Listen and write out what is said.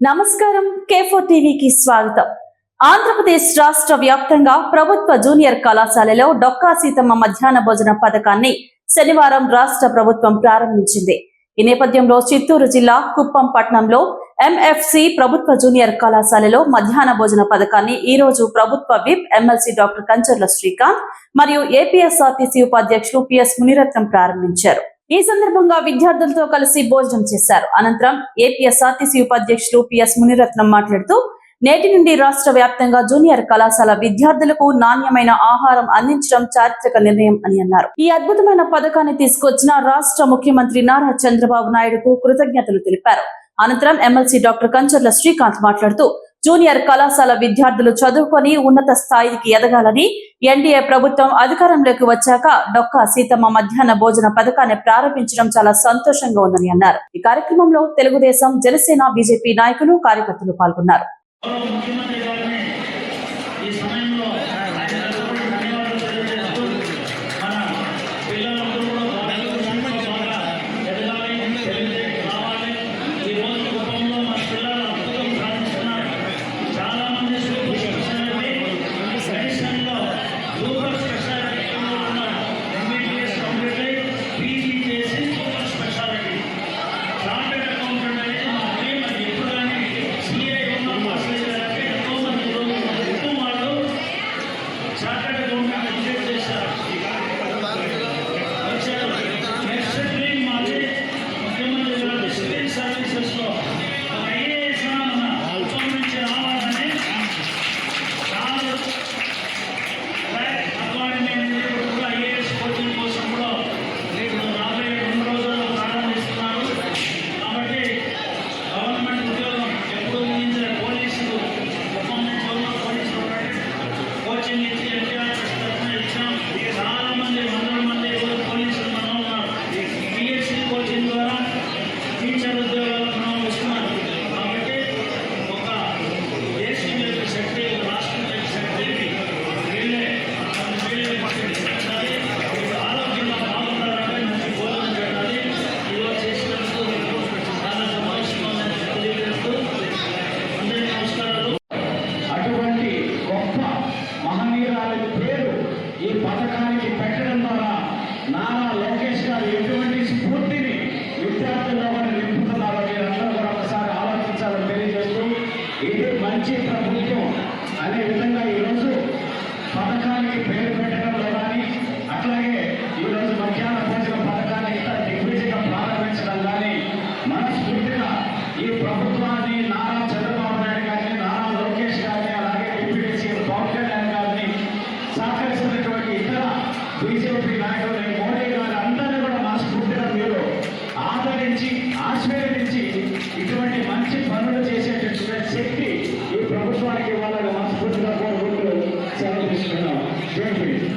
నమస్కారం. కేఫో టీవీకి స్వాగతం. ఆంధ్రప్రదేశ్ రాష్ట్ర వ్యాప్తంగా ప్రభుత్వ జూనియర్ కళాశాలలో డొక్కా సీతమ్మ మధ్యాహ్న భోజన పథకాన్ని శనివారం రాష్ట్ర ప్రభుత్వం ప్రారంభించింది. ఈ నేపథ్యంలో చిత్తూరు జిల్లా కుప్పం పట్టణంలో ఎంఎఫ్సి ప్రభుత్వ జూనియర్ కళాశాలలో మధ్యాహ్న భోజన పథకాన్ని ఈ రోజు ప్రభుత్వ whip MLC doctor Kancharla Srikanth మరియు ఏపీఎస్ఆర్టీసీ ఉపాధ్యక్షులు పిఎస్ మునిరత్నం ప్రారంభించారు. ఈ సందర్భంగా విద్యార్థులతో కలిసి భోజనం చేశారు. అనంతరం ఏపీఎస్ఆర్టీసీ ఉపాధ్యక్షులు పిఎస్ మునిరత్నం మాట్లాడుతూ నేటి నుండి రాష్ట్ర వ్యాప్తంగా జూనియర్ కళాశాల విద్యార్థులకు నాణ్యమైన ఆహారం అందించడం చారిత్రక నిర్ణయం అని అన్నారు. ఈ అద్భుతమైన పథకాన్ని తీసుకొచ్చిన రాష్ట్ర ముఖ్యమంత్రి నారా చంద్రబాబు నాయుడుకు కృతజ్ఞతలు తెలిపారు. అనంతరం ఎమ్మెల్సీ డాక్టర్ కంచర్ల శ్రీకాంత్ మాట్లాడుతూ జూనియర్ కళాశాల విద్యార్థులు చదువుకొని ఉన్నత స్థాయికి ఎదగాలని ఎన్డీఏ ప్రభుత్వం అధికారంలోకి వచ్చాక డొక్కా సీతమ్మ మధ్యాహ్న భోజన పథకాన్ని ప్రారంభించడం చాలా సంతోషంగా ఉందని అన్నారు. ఈ కార్యక్రమంలో తెలుగుదేశం జనసేన బీజేపీ నాయకులు కార్యకర్తలు పాల్గొన్నారు. ఇది మంచి ప్రభుత్వం అనే విధంగా ఈరోజు పథకానికి పేరు పెట్టారు ఈ